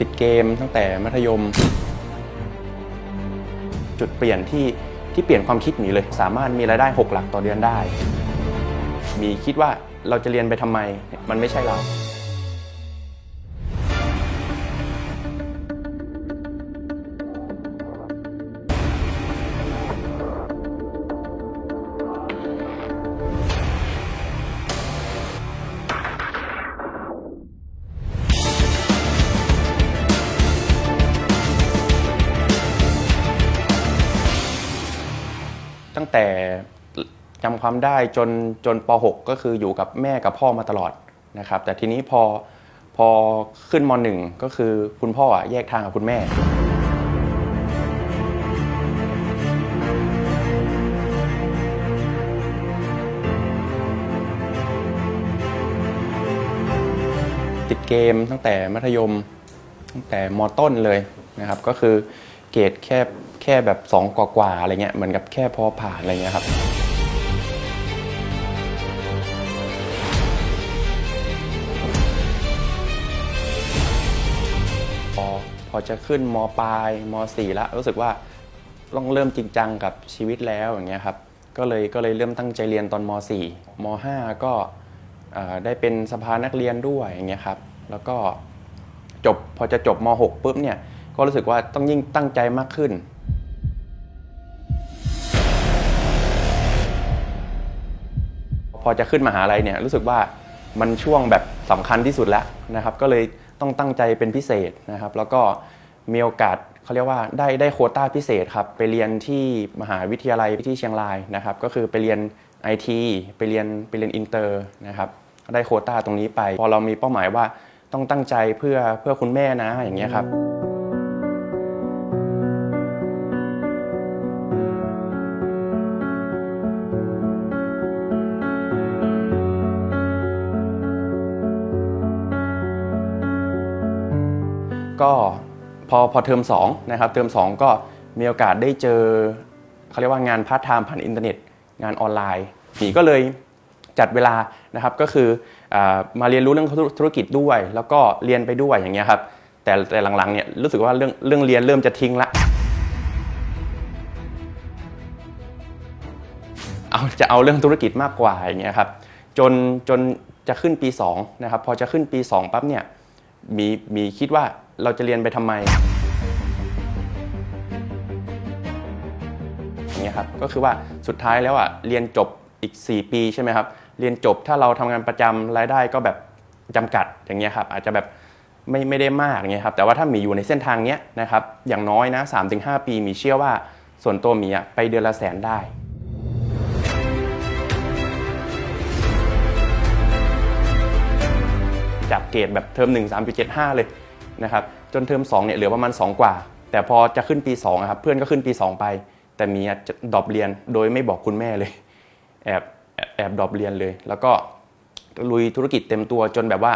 ติดเกมตั้งแต่มัธยม จุดเปลี่ยนที่ที่เปลี่ยนความคิดหมีเลย สามารถมีรายได้ 6 หลักต่อเดือนได้ มีคิดว่าเราจะเรียนไปทำไม มันไม่ใช่เรา จำความได้จนจนป .6 ก็คืออยู่กับแม่กับพ่อมาตลอดนะครับ แต่ทีนี้พอพอขึ้นม .1 ก็คือคุณพ่ออะแยกทางกับคุณแม่ ติดเกมตั้งแต่มัธยมตั้งแต่มต้นเลยนะครับ ก็คือเกรดแค่แค่แบบสองกว่าๆอะไรเงี้ยเหมือนกับแค่พอผ่านอะไรเงี้ยครับ พอจะขึ้นมปลายมสี่แล้วรู้สึกว่าต้องเริ่มจริงจังกับชีวิตแล้วอย่างเงี้ยครับก็เลยก็เลยเริ่มตั้งใจเรียนตอนมสี่มห้าก็ได้เป็นสภานักเรียนด้วยอย่างเงี้ยครับแล้วก็จบพอจะจบมหกปุ๊บเนี่ยก็รู้สึกว่าต้องยิ่งตั้งใจมากขึ้น พอจะขึ้นมหาลัยเนี่ยรู้สึกว่ามันช่วงแบบสำคัญที่สุดแล้วนะครับ ก็เลย ต้องตั้งใจเป็นพิเศษนะครับ แล้วก็มีโอกาสเขาเรียกว่าได้ได้โควต้าพิเศษครับไปเรียนที่มหาวิทยาลัยที่เชียงรายนะครับ ก็คือไปเรียน IT ไปเรียนไปเรียนอินเตอร์นะครับได้โควต้าตรงนี้ไป พอเรามีเป้าหมายว่าต้องตั้งใจเพื่อเพื่อคุณแม่นะอย่างเงี้ยครับ พอพอเทอม2นะครับเทอม2 ก็มีโอกาสได้เจอเขาเรียกว่างานพาร์ทไทม์ผ่านอินเทอร์เน็ต งานออนไลน์หมีก็เลยจัดเวลานะครับก็คืออมาเรียนรู้เรื่องธุรกิจด้วย แล้วก็เรียนไปด้วยอย่างเงี้ยครับแต่แต่หลังๆเนี่ยรู้สึกว่าเรื่องเรื่องเรียนเริ่มจะทิ้งละเอาจะเอาเรื่องธุรกิจมากกว่าอย่างเงี้ยครับจนจนจะขึ้นปี2นะครับพอจะขึ้นปี 2ปั๊บเนี่ยมีมีคิดว่า เราจะเรียนไปทำไมอย่างเงี้ยครับก็คือว่าสุดท้ายแล้วอะเรียนจบอีก 4 ปีใช่ไหมครับเรียนจบถ้าเราทำงานประจำรายได้ก็แบบจำกัดอย่างเงี้ยครับอาจจะแบบไม่ไม่ได้มากอย่างเงี้ยครับแต่ว่าถ้ามีอยู่ในเส้นทางเนี้ยนะครับอย่างน้อยนะ3-5ปีมีเชื่อว่าส่วนตัวมีอะไปเดือนละแสนได้จากเกรดแบบเทอม1 3.75เลย นะครับจนเทอม2เนี่ยเหลือประมาณ 2 กว่า แต่พอจะขึ้นปี2อะครับเพื่อนก็ขึ้นปี 2 ไป แต่มีดรอปเรียนโดยไม่บอกคุณแม่เลยแอบแอบแอบดรอปเรียนเลย แล้วก็ลุยธุรกิจเต็มตัวจนแบบว่า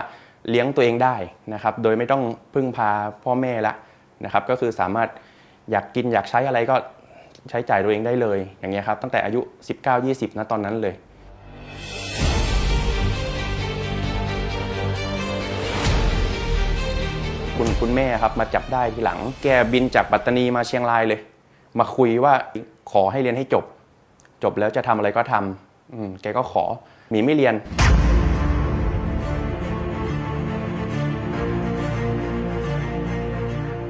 เลี้ยงตัวเองได้นะครับโดยไม่ต้องพึ่งพาพ่อแม่ละนะครับก็คือสามารถอยากกินอยากใช้อะไรก็ใช้จ่ายตัวเองได้เลยอย่างเงี้ยครับตั้งแต่อายุ 19-20นะตอนนั้นเลย คุณแม่ครับมาจับได้ทีหลัง แกบินจากปัตตานีมาเชียงรายเลย มาคุยว่าขอให้เรียนให้จบ จบแล้วจะทำอะไรก็ทำอืมแกก็ขอหมีไม่เรียน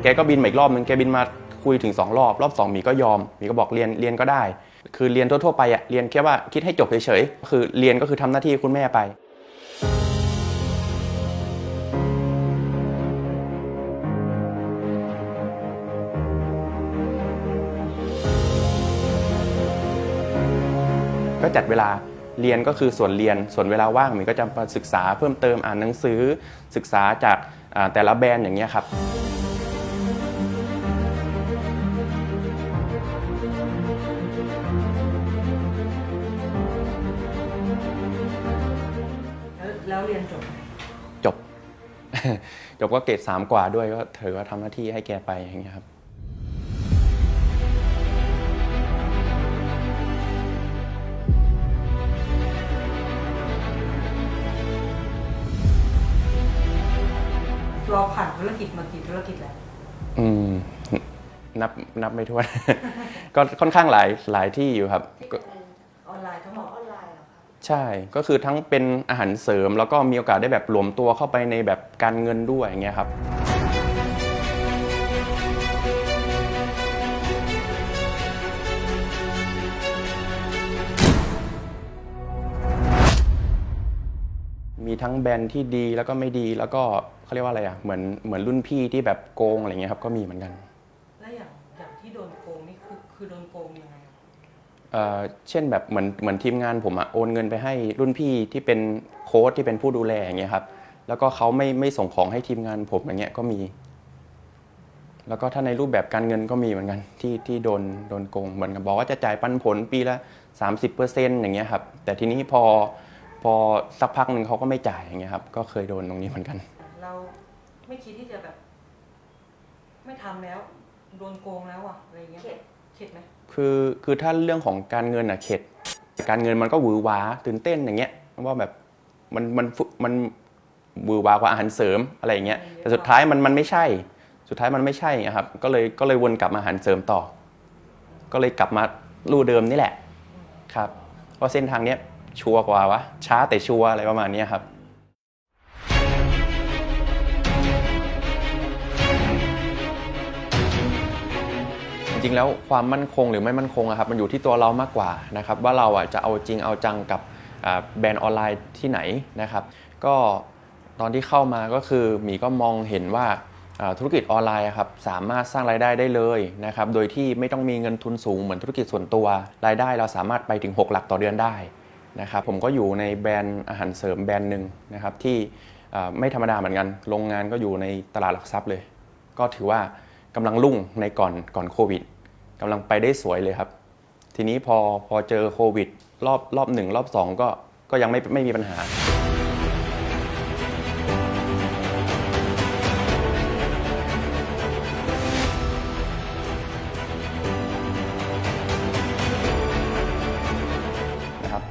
แกก็บินมาอีกรอบนึงแกบินมาคุยถึงสองรอบรอบสองหมีก็ยอมหมีก็บอกเรียนเรียนก็ได้ คือเรียนทั่วๆไปอะเรียนแค่ว่าคิดให้จบเฉยๆคือเรียนก็คือทำหน้าที่คุณแม่ไป ก็จัดเวลาเรียนก็คือส่วนเรียน ส่วนเวลาว่างหมีก็จะมาศึกษาเพิ่มเติมอ่านหนังสือ ศึกษาจากอ่าแต่ละแบรนด์อย่างเงี้ยครับแล้วแล้วเรียนจบไหมจบ จบก็เกรดสามกว่าด้วยก็ถือว่าทำหน้าที่ให้แกไปอย่างเงี้ยครับ ธุรกิจมากี่ธุรกิจแล้วอืมนับนับไม่ถ้วน ก็ค่อนข้างหลายหลายที่อยู่ครับก็ออนไลน์ทั้งหมดออนไลน์เหรอคะใช่ก็คือทั้งเป็นอาหารเสริม แล้วก็มีโอกาสได้แบบรวมตัวเข้าไปในแบบการเงินด้วยอย่างเงี้ยครับ มีทั้งแบรนด์ที่ดีแล้วก็ไม่ดีแล้วก็เขาเรียกว่าอะไรอะเหมือนเหมือนรุ่นพี่ที่แบบโกงอะไรเงี้ยครับก็มีเหมือนกันแล้วอย่างอย่างที่โดนโกงนี่คือคือโดนโกงยังไงอะเอ่อเช่นแบบเหมือนเหมือนทีมงานผมอะโอนเงินไปให้รุ่นพี่ที่เป็นโค้ชที่เป็นผู้ดูแลอย่างเงี้ยครับแล้วก็เขาไม่ไม่ส่งของให้ทีมงานผมอย่างเงี้ยก็มี แล้วก็ถ้าในรูปแบบการเงินก็มีเหมือนกันที่ที่โดนโดนโกงเหมือนกับบอกว่าจะจ่ายปันผลปีละ 30%อย่างเงี้ยครับแต่ทีนี้พอ พอสักพักหนึ่งเขาก็ไม่จ่ายอย่างเงี้ยครับ ก็เคยโดนตรงนี้เหมือนกัน เราไม่คิดที่จะแบบ ไม่ทำแล้ว โดนโกงแล้วอะอะไรเงี้ยเข็ด เข็ดไหมคือคือถ้าเรื่องของการเงินอะเข็ดการเงินมันก็หวือหวาตื่นเต้นอย่างเงี้ยว่าแบบมันมันฟุมันหวือหวากว่าอาหารเสริมอะไรอย่างเงี้ยแต่สุดท้ายมันมันไม่ใช่ สุดท้ายมันไม่ใช่อะครับ ก็เลยก็เลยวนกลับมาอาหารเสริมต่อ ก็เลยกลับมาลู่เดิมนี่แหละ ครับเพราะเส้นทางเนี้ย ชัวร์กว่าวะ ช้าแต่ชัวร์อะไรประมาณนี้ครับจริงแล้วความมั่นคงหรือไม่มั่นคงครับมันอยู่ที่ตัวเรามากกว่านะครับว่าเราอะจะเอาจริงเอาจังกับแบรนด์ออนไลน์ที่ไหนนะครับ ก็ตอนที่เข้ามาก็คือหมีก็มองเห็นว่าธุรกิจออนไลน์ครับสามารถสร้างรายได้ได้เลยนะครับโดยที่ไม่ต้องมีเงินทุนสูงเหมือนธุรกิจส่วนตัว รายได้เราสามารถไปถึง 6 หลักต่อเดือนได้ นะครับผมก็อยู่ในแบรนด์อาหารเสริมแบรนด์หนึ่งนะครับที่ไม่ธรรมดาเหมือนกัน โรงงานก็อยู่ในตลาดหลักทรัพย์เลย ก็ถือว่ากำลังรุ่งในก่อนก่อนโควิดกำลังไปได้สวยเลยครับ ทีนี้พอพอเจอโควิดรอบรอบหนึ่งรอบสองก็ก็ยังไม่ไม่มีปัญหา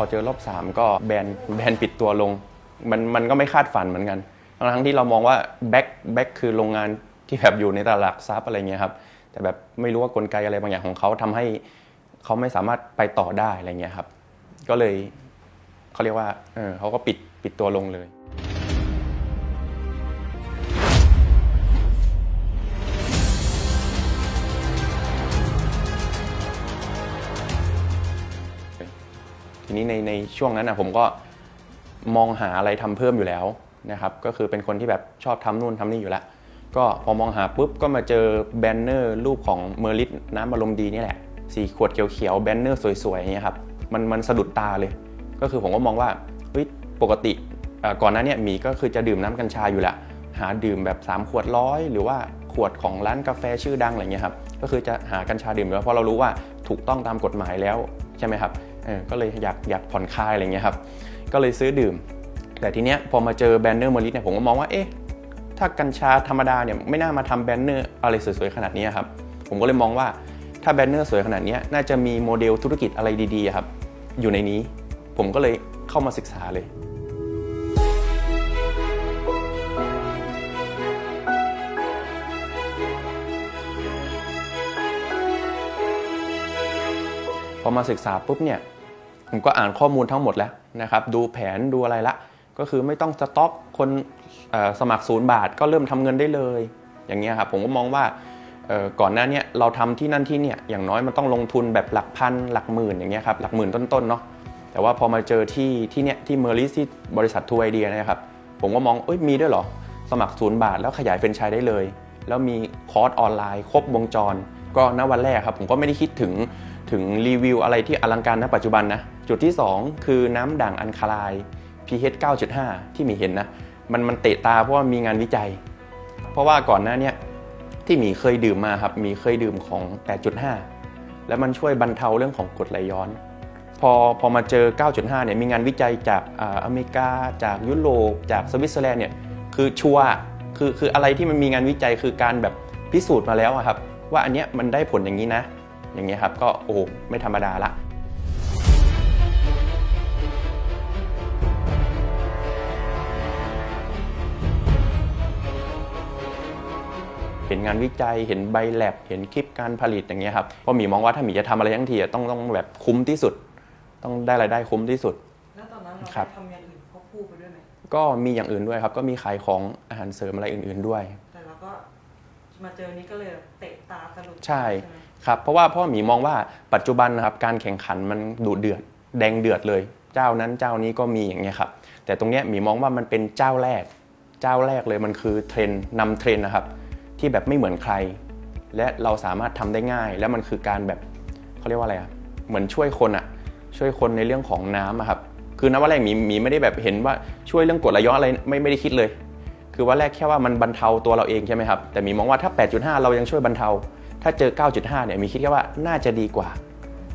อเจอรอบ 3 ก็แบนแบนปิดตัวลง มันมันก็ไม่คาดฝันเหมือนกัน ทั้งทั้งที่เรามองว่าแบ็คแบ็คคือโรงงานที่แบบอยู่ในตลาดหลักทรัพย์อะไรเงี้ยครับ แต่แบบไม่รู้ว่ากลไกอะไรบางอย่างของเขาทำให้เขาไม่สามารถไปต่อได้อะไรเงี้ยครับ ก็เลยเขาเรียกว่าเออเขาก็ปิดปิดตัวลงเลย นี้ในในช่วงนั้นนะผมก็มองหาอะไรทำเพิ่มอยู่แล้วนะครับ ก็คือเป็นคนที่แบบชอบทำนู่นทำนี่อยู่แล้ว ก็พอมองหาปุ๊บก็มาเจอแบนเนอร์รูปของเมอร์ลิสน้ำอารมณ์ดีนี่แหละสีขวดเขียวๆแบนเนอร์สวยๆอย่างเงี้ยครับมันมันสะดุดตาเลย ก็คือผมก็มองว่าเฮ้ยปกติก่อนหน้าเนี้หมีก็คือจะดื่มน้ำกัญชาอยู่แล้วหาดื่มแบบ 3 ขวดร้อยหรือว่าขวดของร้านกาแฟชื่อดังอะไรเงี้ยครับก็คือจะหากัญชาดื่มอยู่แล้วเพราะเรารู้ว่าถูกต้องตามกฎหมายแล้วใช่ไหมครับ เออก็เลยอยากอยากผ่อนคลายอะไรเงี้ยครับ ก็เลยซื้อดื่ม แต่ทีเนี้ยพอมาเจอแบนเนอร์เมอริสเนี่ยผมก็มองว่าเอ๊ะถ้ากัญชาธรรมดาเนี่ยไม่น่ามาทำแบนเนอร์อะไรสวยๆขนาดนี้ครับ ผมก็เลยมองว่าถ้าแบนเนอร์สวยขนาดนี้น่าจะมีโมเดลธุรกิจอะไรดีๆครับ อยู่ในนี้ ผมก็เลยเข้ามาศึกษาเลยพอมาศึกษาปุ๊บเนี่ย ผมก็อ่านข้อมูลทั้งหมดแล้วนะครับ ดูแผนดูอะไรละ ก็คือไม่ต้องสต็อกคนสมัครศูนย์บาทก็เริ่มทำเงินได้เลย อย่างเงี้ยครับผมก็มองว่าก่อนหน้านี้เราทำที่นั่นที่เนี่ยอย่างน้อยมันต้องลงทุนแบบหลักพันหลักหมื่นอย่างเงี้ยครับหลักหมื่นต้นๆเนาะแต่ว่าพอมาเจอที่ที่เนี่ยที่เมอร์ลิสที่บริษัททูไอเดียนะครับผมก็มองเอ้ยมีด้วยเหรอ สมัครศูนย์บาทแล้วขยายแฟรนชส์ได้เลย แล้วมีคอร์สออนไลน์ ครบวงจร ก็ณวันแรกครับผมก็ไม่ได้คิดถึง ถึงรีวิวอะไรที่อลังการณปัจจุบันนะ จุดที่ 2 คือน้ำด่างอันคาไลน์ pH 9.5 ที่หมีเห็นนะ มันมันเตะตาเพราะว่ามีงานวิจัย เพราะว่าก่อนหน้านี้ที่หมีเคยดื่มมาครับหมีเคยดื่มของ 8.5 แล้วมันช่วยบรรเทาเรื่องของกรดไหลย้อน พอพอมาเจอ 9.5 เนี่ยมีงานวิจัยจากอาอเมริกา จากยุโรปจากสวิตเซอร์แลนด์เนี่ยคือชัวร์คือคืออะไรที่มันมีงานวิจัยคือการแบบพิสูจน์มาแล้วครับ ว่าอันเนี้ยมันได้ผลอย่างนี้นะ อย่างเงี้ยครับก็โอ้โหไม่ธรรมดาละพห็นงานวิจัยเห็นใบแลบเห็นคลิปการผลิตอย่างเงี้ยครับเพราะหมีมองว่าถ้าหมีจะทำอะไรทั้งทีอะต้องต้องแบบคุ้มที่สุด ต้องได้รายได้คุ้มที่สุดแล้วตอนนั้นเราครับได้ทำอย่างอื่นควบคู่ไปด้วยไหมก็มีอย่างอื่นด้วยครับ ก็มีขายของอาหารเสริมอะไรอื่น ๆด้วย แต่เราก็มาเจอนี้ก็เลยเตะตาสะดุดใช่ไหม ครับเพราะว่าพ่อหมีมองว่าปัจจุบันนะครับการแข่งขันมันดุเดือดแดงเดือดเลย เจ้านั้นเจ้านี้ก็มีอย่างเงี้ยครับแต่ตรงเนี้ยหมีมองว่ามันเป็นเจ้าแรก เจ้าแรกเลยมันคือเทรนนำเทรนนะครับที่แบบไม่เหมือนใคร และเราสามารถทำได้ง่าย และมันคือการแบบเขาเรียกว่าอะไรอะเหมือนช่วยคนอะช่วยคนในเรื่องของน้ำอะครับคือณวันแรกหมีหมีไม่ได้แบบเห็นว่าช่วยเรื่องกรดไหลย้อนอะไรไม่ไม่ได้คิดเลย คือว่าแรกแค่ว่ามันบรรเทาตัวเราเองใช่ไหมครับ แต่มีมองว่าถ้า 8.5 เรายังช่วยบรรเทา ถ้าเจอ 9.5 เนี่ยมีคิดแค่ว่าน่าจะดีกว่า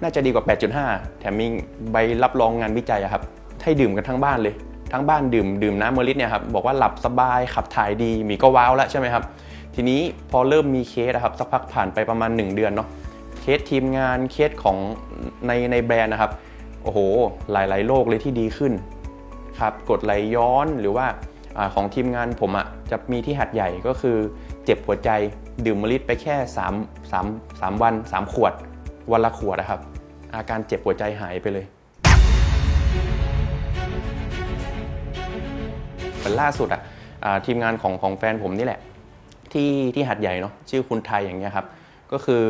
น่าจะดีกว่า 8.5 แถมมีใบรับรองงานวิจัยครับ ให้ดื่มกันทั้งบ้านเลย ทั้งบ้านดื่มดื่มน้ำเมอริสเนี่ยครับ บอกว่าหลับสบายขับถ่ายดี มีก็ว้าวแล้วใช่ไหมครับ ทีนี้พอเริ่มมีเคสอะครับสักพักผ่านไปประมาณ 1 เดือนเนาะ เคสทีมงานเคสของในในแบรนด์นะครับ โอ้โห หลาย ๆ โรคเลยที่ดีขึ้น ครับ กดไหลย้อนหรือว่า อของทีมงานผมอะ่ะจะมีที่หัดใหญ่ก็คือเจ็บหัวใจดื่มมลิไปแค่3 3 3วัน 3 ขวด วันละขวดนะครับ อาการเจ็บหัวใจหายไปเลยเหมือนล่าสุดอะ่ะทีมงานของของแฟนผมนี่แหละ ที่ที่หัดใหญ่เนาะชื่อคุณไทยอย่างเงี้ยครับ ก็คือ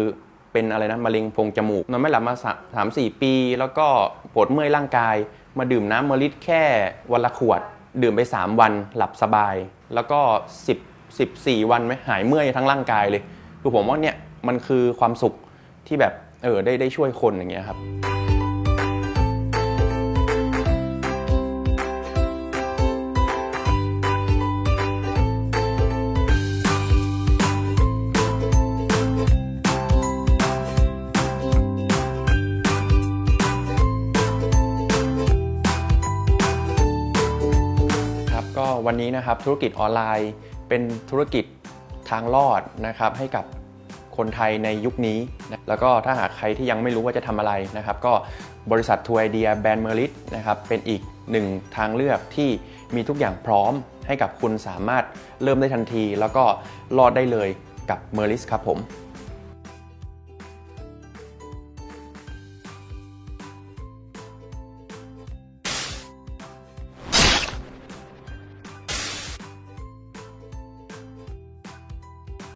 เป็นอะไรนะมะเร็งโพรงจมูกนอนไม่หลับมาสามสี่ปี แล้วก็ปวดเมื่อยร่างกาย มาดื่มน้ำมลิแค่วันละขวด ดื่มไป 3 วันหลับสบาย แล้วก็ 10 14 วันไหมหายเมื่อยทั้งร่างกายเลย คือผมว่าเนี่ยมันคือความสุขที่แบบเออได้ได้ช่วยคนอย่างเงี้ยครับ วันนี้นะครับธุรกิจออนไลน์ เป็นธุรกิจทางรอดนะครับให้กับคนไทยในยุคนี้ แล้วก็ถ้าหากใครที่ยังไม่รู้ว่าจะทำอะไรนะครับ ก็บริษัททัวร์ไอเดียแบรนด์เมอริสนะครับเป็นอีกหนึ่งทางเลือกที่มีทุกอย่างพร้อมให้กับคุณสามารถเริ่มได้ทันที แล้วก็รอดได้เลยกับเมอริสครับผม